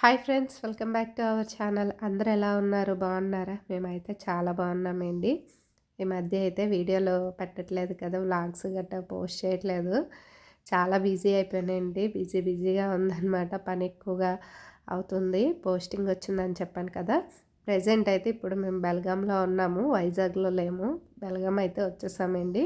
Hi friends welcome back to our channel. అందరూ ఎలా ఉన్నారు? బాగున్నారా? మేమైతే చాలా బాగున్నామండి. ఈ మధ్య అయితే వీడియోలు పెట్టట్లేదు కదా వ్లాగ్స్ గట్టా పోస్ట్ చేయట్లేదు. చాలా బిజీ అయిపోయానండి. బిజీ బిజీగా ఉందన్నమాట. పని ఎక్కువగా అవుతుంది. పోస్టింగ్ వచ్చిందని చెప్పాను కదా. ప్రజెంట్ అయితే ఇప్పుడు మేము బెల్గాంలో ఉన్నాము. వైజాగ్లో లేము. బెల్గాం అయితే వచ్చేసామండి.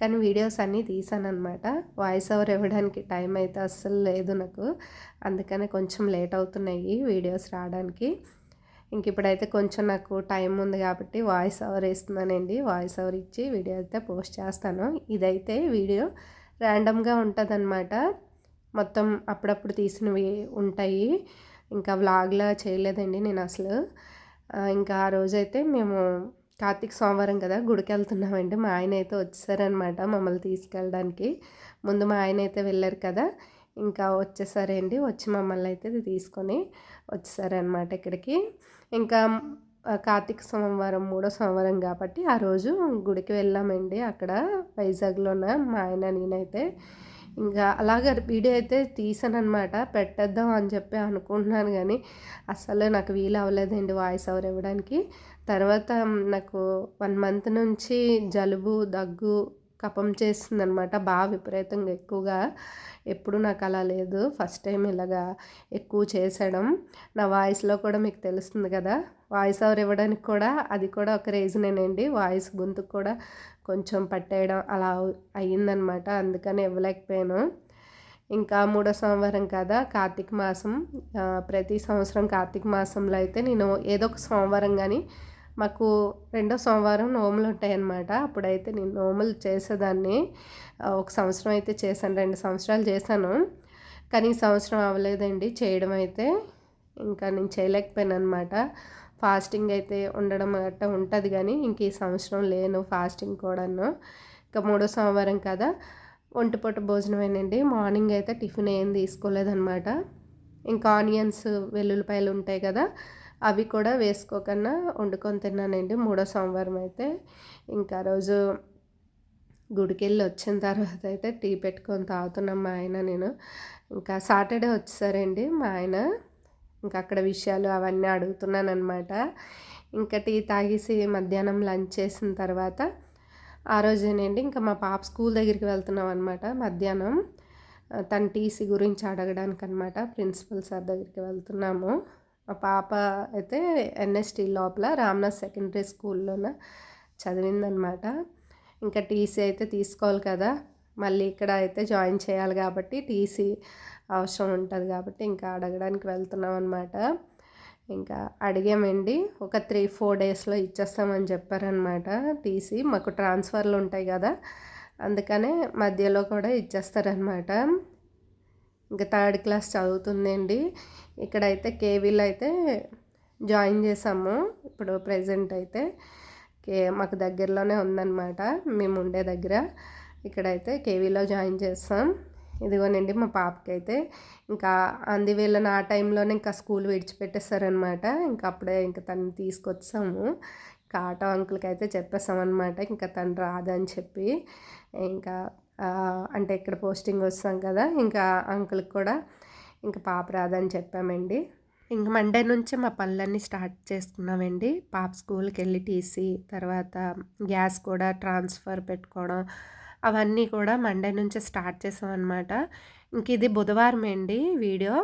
కానీ వీడియోస్ అన్నీ తీసాను అనమాట వాయిస్ ఓవర్ ఇవ్వడానికి టైం అయితే అస్సలు లేదు నాకు. అందుకనే కొంచెం లేట్ అవుతున్నాయి వీడియోస్ రావడానికి. ఇంక ఇప్పుడైతే కొంచెం నాకు టైం ఉంది కాబట్టి వాయిస్ ఓవర్ వేస్తున్నానండి. వాయిస్ ఓవర్ ఇచ్చి వీడియో అయితే పోస్ట్ చేస్తాను. ఇదైతే వీడియో ర్యాండమ్గా ఉంటుందన్నమాట. మొత్తం అప్పుడప్పుడు తీసినవి ఉంటాయి. ఇంకా వ్లాగ్లా చేయలేదండి నేను అసలు. ఇంకా ఆ రోజైతే మేము కార్తీక సోమవారం కదా గుడికి వెళ్తున్నామండి మా ఆయన అయితే వచ్చేసారనమాట మమ్మల్ని తీసుకెళ్ళడానికి. ముందు మా ఆయన అయితే వెళ్ళారు కదా ఇంకా వచ్చేసారండి వచ్చి మమ్మల్ని అయితే తీసుకొని వచ్చేసారనమాట ఇక్కడికి. ఇంకా కార్తీక సోమవారం మూడో సోమవారం కాబట్టి ఆ రోజు గుడికి వెళ్ళామండి. అక్కడ వైజాగ్లోన మా ఆయన నేనైతే. ఇంకా అలాగ వీడియో అయితే తీసాను అనమాట పెట్టేద్దాం అని చెప్పి అనుకుంటున్నాను కానీ అసలు నాకు వీలు అవ్వలేదండి వాయిస్ ఓవర్ ఇవ్వడానికి. తర్వాత నాకు వన్ మంత్ నుంచి జలుబు దగ్గు కపం చేస్తుంది అనమాట బాగా విపరీతంగా ఎక్కువగా. ఎప్పుడు నాకు అలా లేదు. ఫస్ట్ టైం ఇలాగా ఎక్కువ చేసడం నా వాయిస్లో కూడా మీకు తెలుస్తుంది కదా. వాయిస్ ఓవర్ ఇవ్వడానికి కూడా అది కూడా ఒక రీజనేనండి. వాయిస్ గొంతు కూడా కొంచెం పట్టేయడం అలా అయ్యిందనమాట అందుకని ఇవ్వలేకపోయాను. ఇంకా మూడో సోమవారం కదా కార్తీక మాసం. ప్రతి సంవత్సరం కార్తీక మాసంలో అయితే నేను ఏదో ఒక సోమవారం కానీ మాకు రెండో సోమవారం నోములు ఉంటాయన్నమాట. అప్పుడైతే నేను నోములు చేసేదాన్ని. ఒక సంవత్సరం అయితే చేశాను. రెండు సంవత్సరాలు చేశాను. కానీ ఈ సంవత్సరం అవ్వలేదండి చేయడం అయితే. ఇంకా నేను చేయలేకపోయాను అనమాట ఫాస్టింగ్ అయితే ఉండడం గట్టా ఉంటుంది కానీ ఇంక ఈ సంవత్సరం లేను ఫాస్టింగ్ కూడాను. ఇంకా మూడో సోమవారం కదా. ఒంటిపూట భోజనమేనండి. మార్నింగ్ అయితే టిఫిన్ ఏం తీసుకోలేదన్నమాట. ఇంకా ఆనియన్స్ వెల్లుల్లిపాయలు ఉంటాయి కదా. అవి కూడా వేసుకోకన్నా వండుకొని తిన్నానండి. మూడో సోమవారం అయితే ఇంకా రోజు గుడికి వెళ్ళి వచ్చిన తర్వాత అయితే టీ పెట్టుకొని తాగుతున్నాం మా ఆయన నేను. ఇంకా సాటర్డే వచ్చేసారండి మా ఆయన. ఇంకా అక్కడ విషయాలు అవన్నీ అడుగుతున్నాను అనమాట ఇంకా టీ తాగేసి మధ్యాహ్నం లంచ్ చేసిన తర్వాత ఆ రోజేనండి ఇంకా మా పాప స్కూల్ దగ్గరికి వెళ్తున్నాం అనమాట మధ్యాహ్నం. తన టీసీ గురించి అడగడానికి అనమాట ప్రిన్సిపల్ సార్ దగ్గరికి వెళ్తున్నాము. మా పాప అయితే ఎన్ఎస్టీ లోపల రామ్నాథ్ సెకండరీ స్కూల్లోన చదివిందనమాట. ఇంకా టీసీ అయితే తీసుకోవాలి కదా. మళ్ళీ ఇక్కడ అయితే జాయిన్ చేయాలి కాబట్టి టీసీ అవసరం ఉంటుంది కాబట్టి ఇంకా అడగడానికి వెళ్తున్నాం అనమాట ఇంకా అడిగామండి ఒక త్రీ ఫోర్ డేస్లో ఇచ్చేస్తామని చెప్పారనమాట టీసీ. మాకు ట్రాన్స్ఫర్లు ఉంటాయి కదా అందుకనే మధ్యలో కూడా ఇచ్చేస్తారనమాట. ఇంకా థర్డ్ క్లాస్ చదువుతుందండి. ఇక్కడైతే కేవీలో అయితే జాయిన్ చేసాము ఇప్పుడు ప్రజెంట్ అయితే కే మాకు దగ్గరలోనే ఉందన్నమాట. మేము ఉండే దగ్గర ఇక్కడైతే కేవీలో జాయిన్ చేస్తాం. ఇదిగోనండి మా పాపకి అయితే ఇంకా అందువేళ ఆ టైంలోనే ఇంకా స్కూల్ విడిచిపెట్టేస్తారనమాట ఇంకా అప్పుడే ఇంకా తను తీసుకొచ్చాము. ఇంకా ఆటో అంకుల్కి అయితే చెప్పేసామన్నమాట ఇంకా తను రాదని చెప్పి. ఇంకా అంటే ఇక్కడ పోస్టింగ్ వస్తాం కదా ఇంకా అంకుల్కి కూడా ఇంకా పాప రాదని చెప్పామండి. ఇంక మండే నుంచి మా పనులన్నీ స్టార్ట్ చేసుకున్నామండి. పాప స్కూల్కి వెళ్ళి టీసీ తర్వాత గ్యాస్ కూడా ట్రాన్స్ఫర్ పెట్టుకోవడం అవన్నీ కూడా మండే నుంచి స్టార్ట్ చేసామన్నమాట. ఇంక ఇది బుధవారం అండి వీడియో.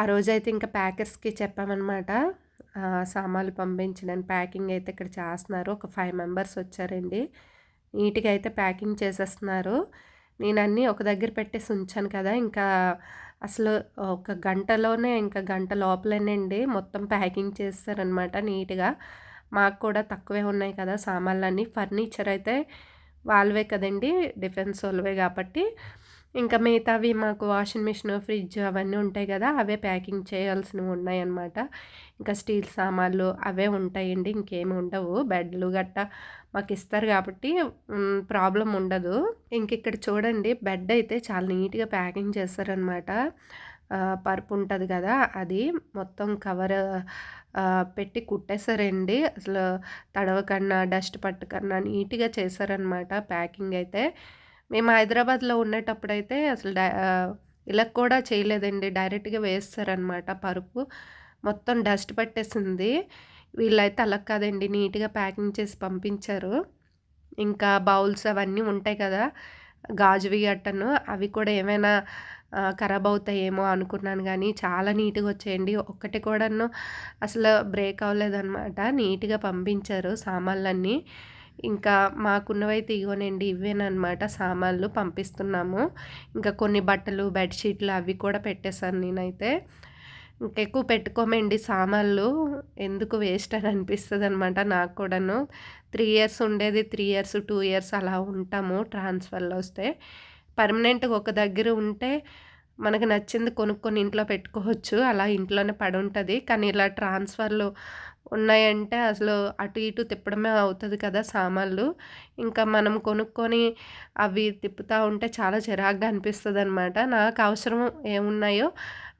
ఆ రోజైతే ఇంకా ప్యాకర్స్కి చెప్పామన్నమాట. సామాన్లు పంపించడానికి ప్యాకింగ్ అయితే ఇక్కడ చేస్తున్నారు. ఒక ఫైవ్ మెంబర్స్ వచ్చారండి. నీట్గా అయితే ప్యాకింగ్ చేసేస్తున్నారు. నేను అన్నీ ఒక దగ్గర పెట్టేసి ఉంచాను కదా! ఇంకా అసలు ఒక గంటలోనే ఇంకా గంట లోపలేనండి మొత్తం ప్యాకింగ్ చేస్తారనమాట నీట్గా. మాకు కూడా తక్కువే ఉన్నాయి కదా సామాన్లన్నీ. ఫర్నిచర్ అయితే వాళ్ళవే కదండి! డిఫెన్స్ వాళ్ళవే కాబట్టి ఇంకా మిగతావి మాకు వాషింగ్ మిషన్ ఫ్రిడ్జ్ అవన్నీ ఉంటాయి కదా అవే ప్యాకింగ్ చేయాల్సినవి ఉన్నాయన్నమాట. ఇంకా స్టీల్ సామాన్లు అవే ఉంటాయండి ఇంకేమి ఉండవు. బెడ్లు గట్టా మాకు ఇస్తారు కాబట్టి ప్రాబ్లం ఉండదు. ఇంక ఇక్కడ చూడండి బెడ్ అయితే చాలా నీట్గా ప్యాకింగ్ చేస్తారనమాట పరుపు ఉంటుంది కదా అది మొత్తం కవర్ పెట్టి కుట్టేశారండి. అసలు తడవకన్నా డస్ట్ పట్టుకన్నా నీట్గా చేశారనమాట ప్యాకింగ్ అయితే. మేము హైదరాబాద్లో ఉండేటప్పుడైతే అసలు అసలు ఇలా కూడా చేయలేదండి. డైరెక్ట్గా వేస్తారనమాట పరుపు. మొత్తం డస్ట్ పట్టేసింది. వీళ్ళైతే అలా కాదండి. నీట్గా ప్యాకింగ్ చేసి పంపించారు. ఇంకా బౌల్స్ అవన్నీ ఉంటాయి కదా గాజువి గట్టను అవి కూడా ఏమైనా ఖరాబ్ అవుతాయేమో అనుకున్నాను కానీ చాలా నీట్గా వచ్చేయండి. ఒక్కటి కూడాను అసలు బ్రేక్ అవ్వలేదన్నమాట. నీట్గా పంపించారు సామాన్లన్నీ. ఇంకా మాకున్నవైతే ఇగోనండి ఇవేనమాట సామాన్లు పంపిస్తున్నాము. ఇంకా కొన్ని బట్టలు బెడ్షీట్లు అవి కూడా పెట్టేశాను నేనైతే. ఇంకెక్కువ పెట్టుకోమండి సామాన్లు. ఎందుకు వేస్ట్ అని అనిపిస్తుంది అనమాట నాకు కూడాను. త్రీ ఇయర్స్ ఉండేది త్రీ ఇయర్స్ టూ ఇయర్స్ అలా ఉంటాము ట్రాన్స్ఫర్లో వస్తే. పర్మనెంట్గా ఒక దగ్గర ఉంటే మనకు నచ్చింది కొనుక్కొని ఇంట్లో పెట్టుకోవచ్చు. అలా ఇంట్లోనే పడి ఉంటుంది కానీ ఇలా ట్రాన్స్ఫర్లు ఉన్నాయంటే అసలు అటు ఇటు తిప్పడమే అవుతుంది కదా సామాన్లు. ఇంకా మనం కొనుక్కొని అవి తిప్పుతూ ఉంటే చాలా చిరాగ్గా అనిపిస్తుంది అనమాట నాకు అవసరం ఏమున్నాయో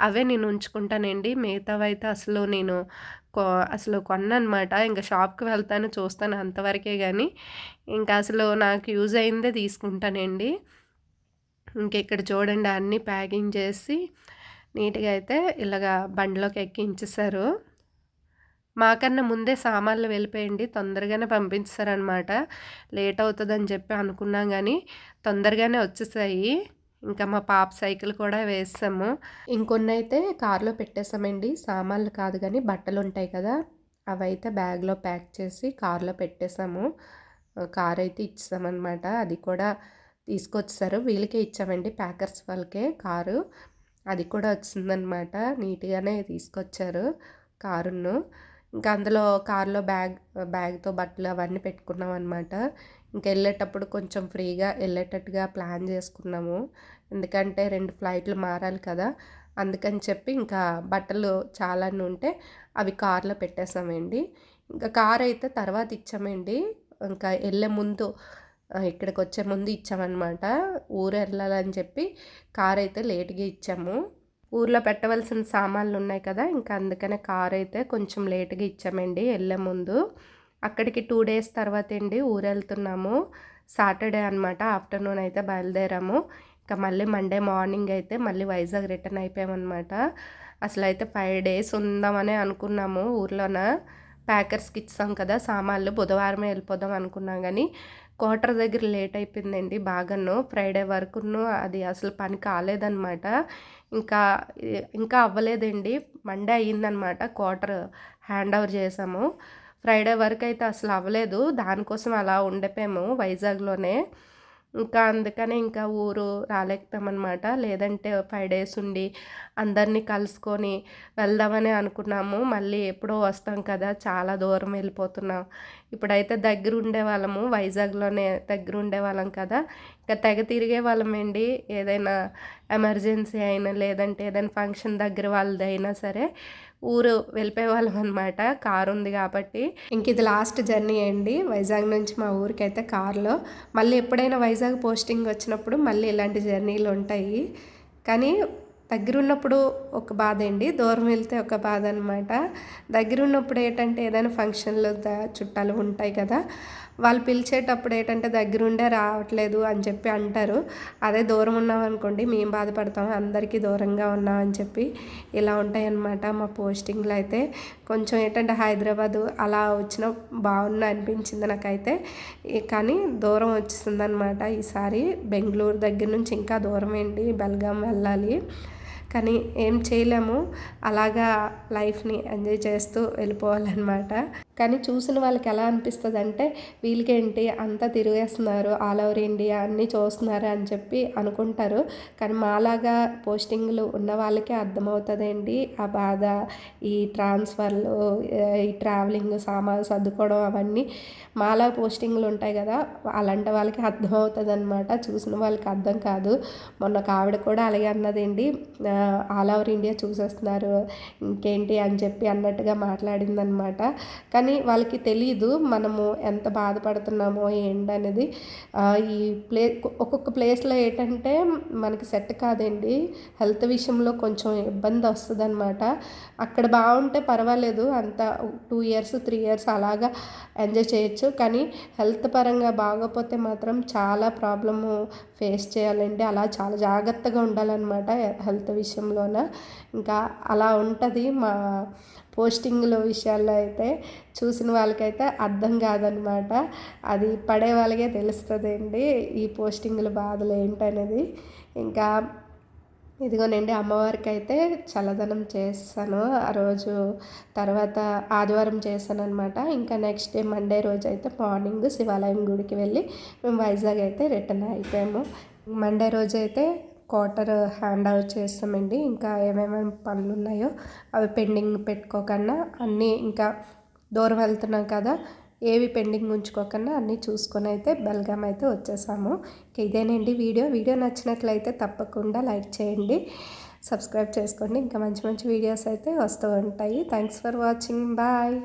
అవే నేను ఉంచుకుంటానండి. మిగతావైతే అసలు నేను కొ అసలు కొన్నమాట ఇంకా షాప్కి వెళ్తాను చూస్తాను అంతవరకే కానీ ఇంకా అసలు నాకు యూజ్ అయిందే తీసుకుంటానండి. ఇంకెక్కడ చూడండి అన్నీ ప్యాకింగ్ చేసి నీట్గా అయితే ఇలాగా బండిలోకి ఎక్కించేశారు. మాకన్నా ముందే సామాన్లు వెళ్ళిపోయండి తొందరగానే పంపించారనమాట లేట్ అవుతుందని చెప్పి అనుకున్నాం కానీ తొందరగానే వచ్చేసాయి. ఇంకా మా పాప సైకిల్ కూడా వేసాము. ఇంకొన్ని అయితే కారులో పెట్టేసామండి సామాన్లు కాదు కానీ బట్టలు ఉంటాయి కదా అవి అయితే బ్యాగ్లో ప్యాక్ చేసి కారులో పెట్టేసాము కార్ అయితే ఇచ్చేసామన్నమాట అది కూడా తీసుకొచ్చారు. వీళ్ళకే ఇచ్చామండి ప్యాకర్స్ వాళ్ళకే కారు. అది కూడా వచ్చిందనమాట నీట్గానే తీసుకొచ్చారు కారును. ఇంకా అందులో కారులో బ్యాగ్ బ్యాగ్తో బట్టలు అవన్నీ పెట్టుకున్నాం అనమాట ఇంకా వెళ్ళేటప్పుడు కొంచెం ఫ్రీగా వెళ్ళేటట్టుగా ప్లాన్ చేసుకున్నాము. ఎందుకంటే రెండు ఫ్లైట్లు మారాలి కదా. అందుకని చెప్పి ఇంకా బట్టలు చాలా ఉంటే అవి కార్లో పెట్టేసామండి. ఇంకా కార్ అయితే తర్వాత ఇచ్చామండి. ఇంకా వెళ్ళే ముందు ఇక్కడికి వచ్చే ముందు ఇచ్చామన్నమాట. ఊరు వెళ్ళాలని చెప్పి కార్ అయితే లేట్గా ఇచ్చాము. ఊర్లో పెట్టవలసిన సామాన్లు ఉన్నాయి కదా ఇంకా అందుకనే కార్ అయితే కొంచెం లేట్గా ఇచ్చామండి వెళ్ళే ముందు. అక్కడికి టూ డేస్ తర్వాత అండి ఊరు వెళ్తున్నాము సాటర్డే అనమాట ఆఫ్టర్నూన్ అయితే బయలుదేరాము. ఇంకా మళ్ళీ మండే మార్నింగ్ అయితే మళ్ళీ వైజాగ్ రిటర్న్ అయిపోయామన్నమాట. అసలు అయితే ఫైవ్ డేస్ ఉందామని అనుకున్నాము ఊర్లోన. ప్యాకర్స్కి ఇచ్చాం కదా సామాన్లు బుధవారమే వెళ్ళిపోదాం అనుకున్నాం కానీ క్వార్టర్ దగ్గర లేట్ అయిపోయిందండి బాగాను. ఫ్రైడే వరకును అది అసలు పని కాలేదన్నమాట. ఇంకా ఇంకా అవ్వలేదండి. మండే అయ్యిందనమాట క్వార్టర్ హ్యాండ్ ఓవర్ చేసాము. ఫ్రైడే వరకు అయితే అసలు అవ్వలేదు. దానికోసం అలా ఉండిపోయాము వైజాగ్లోనే. ఇంకా అందుకనే ఇంకా ఊరు రాలేకపోయామన్నమాట. లేదంటే ఫైవ్ డేస్ ఉండి అందరినీ కలుసుకొని వెళ్దామని అనుకున్నాము. మళ్ళీ ఎప్పుడో వస్తాం కదా చాలా దూరం వెళ్ళిపోతున్నాం. ఇప్పుడైతే దగ్గర ఉండేవాళ్ళము వైజాగ్లోనే దగ్గర ఉండేవాళ్ళం కదా. ఇంకా తెగ తిరిగే వాళ్ళమండి ఏదైనా ఎమర్జెన్సీ అయినా లేదంటే ఏదైనా ఫంక్షన్ దగ్గర వాళ్ళది అయినా సరే ఊరు వెళ్ళిపోయే వాళ్ళం అనమాట కారు ఉంది కాబట్టి. ఇంక ఇది లాస్ట్ జర్నీ అండి. వైజాగ్ నుంచి మా ఊరికి అయితే కారులో. మళ్ళీ ఎప్పుడైనా వైజాగ్ పోస్టింగ్ వచ్చినప్పుడు మళ్ళీ ఇలాంటి జర్నీలు ఉంటాయి. కానీ దగ్గర ఉన్నప్పుడు ఒక బాధ అండి. దూరం వెళ్తే ఒక బాధ అనమాట దగ్గర ఉన్నప్పుడు ఏంటంటే ఏదైనా ఫంక్షన్లు చుట్టాలు ఉంటాయి కదా. వాళ్ళు పిలిచేటప్పుడు ఏంటంటే దగ్గరుండే రావట్లేదు అని చెప్పి అంటారు. అదే దూరం ఉన్నామనుకోండి మేము బాధపడతాం అందరికీ దూరంగా ఉన్నామని చెప్పి ఇలా ఉంటాయన్నమాట మా పోస్టింగ్లు అయితే. కొంచెం ఏంటంటే హైదరాబాదు అలా వచ్చిన బాగున్నా అనిపించింది నాకైతే. కానీ దూరం వచ్చిందనమాట ఈసారి. బెంగళూరు దగ్గర నుంచి ఇంకా దూరం ఏంటి? బెల్గాం వెళ్ళాలి. కానీ ఏం చేయలేము. అలాగా లైఫ్ని ఎంజాయ్ చేస్తూ వెళ్ళిపోవాలన్నమాట. కానీ చూసిన వాళ్ళకి ఎలా అనిపిస్తుంది అంటే వీళ్ళకేంటి అంతా తిరిగేస్తున్నారు ఆల్ ఓవర్ ఇండియా అన్నీ చూస్తున్నారు అని చెప్పి అనుకుంటారు. కానీ మాలాగా పోస్టింగ్లు ఉన్న వాళ్ళకే అర్థమవుతుందండి ఆ బాధ ఈ ట్రాన్స్ఫర్లు ఈ ట్రావెలింగ్ సామాన్లు సర్దుకోవడం అవన్నీ మాలా పోస్టింగ్లు ఉంటాయి కదా అలాంటి వాళ్ళకి అర్థమవుతుంది అనమాట చూసిన వాళ్ళకి అర్థం కాదు. మొన్న ఆవిడ కూడా అలాగే అన్నదండి ఆల్ ఓవర్ ఇండియా చూసేస్తున్నారు ఇంకేంటి అని చెప్పి అన్నట్టుగా మాట్లాడిందనమాట కానీ కానీ వాళ్ళకి తెలియదు మనము ఎంత బాధపడుతున్నామో ఏంటనేది. ఈ ప్లే ఒక్కొక్క ప్లేస్లో ఏంటంటే మనకి సెట్ కాదండి. హెల్త్ విషయంలో కొంచెం ఇబ్బంది వస్తుంది అనమాట అక్కడ బాగుంటే పర్వాలేదు. అంత టూ ఇయర్స్ త్రీ ఇయర్స్ అలాగా ఎంజాయ్ చేయొచ్చు. కానీ హెల్త్ పరంగా బాగోపోతే మాత్రం చాలా ప్రాబ్లము ఫేస్ చేయాలండి. అలా చాలా జాగ్రత్తగా ఉండాలన్నమాట హెల్త్ విషయంలోన. ఇంకా అలా ఉంటుంది. మా పోస్టింగ్ల విషయాల్లో అయితే చూసిన వాళ్ళకైతే అర్థం కాదనమాట. అది పడే వాళ్ళకే తెలుస్తుందండి ఈ పోస్టింగ్ల బాధలు ఏంటనేది. ఇంకా ఇదిగోనండి అమ్మవారికి అయితే చల్లదనం చేస్తాను. ఆ రోజు తర్వాత ఆదివారం చేశాను అనమాట ఇంకా నెక్స్ట్ డే మండే రోజు అయితే మార్నింగ్ శివాలయం గుడికి వెళ్ళి మేము వైజాగ్ అయితే రిటర్న్ అయిపోయాము. మండే రోజు అయితే క్వార్టర్ హ్యాండ్ అవుట్ చేస్తామండి. ఇంకా ఏమేమి పనులు ఉన్నాయో అవి పెండింగ్ పెట్టుకోకుండా అన్నీ ఇంకా దూరం వెళ్తున్నాం కదా ఏవి పెండింగ్ ఉంచుకోకుండా అన్నీ చూసుకొని అయితే బెల్గామ్ అయితే వచ్చేసాము. ఇదేనండి వీడియో. వీడియో నచ్చినట్లయితే తప్పకుండా లైక్ చేయండి సబ్స్క్రైబ్ చేసుకోండి. ఇంకా మంచి మంచి వీడియోస్ అయితే వస్తూ ఉంటాయి. Thanks for watching. బాయ్.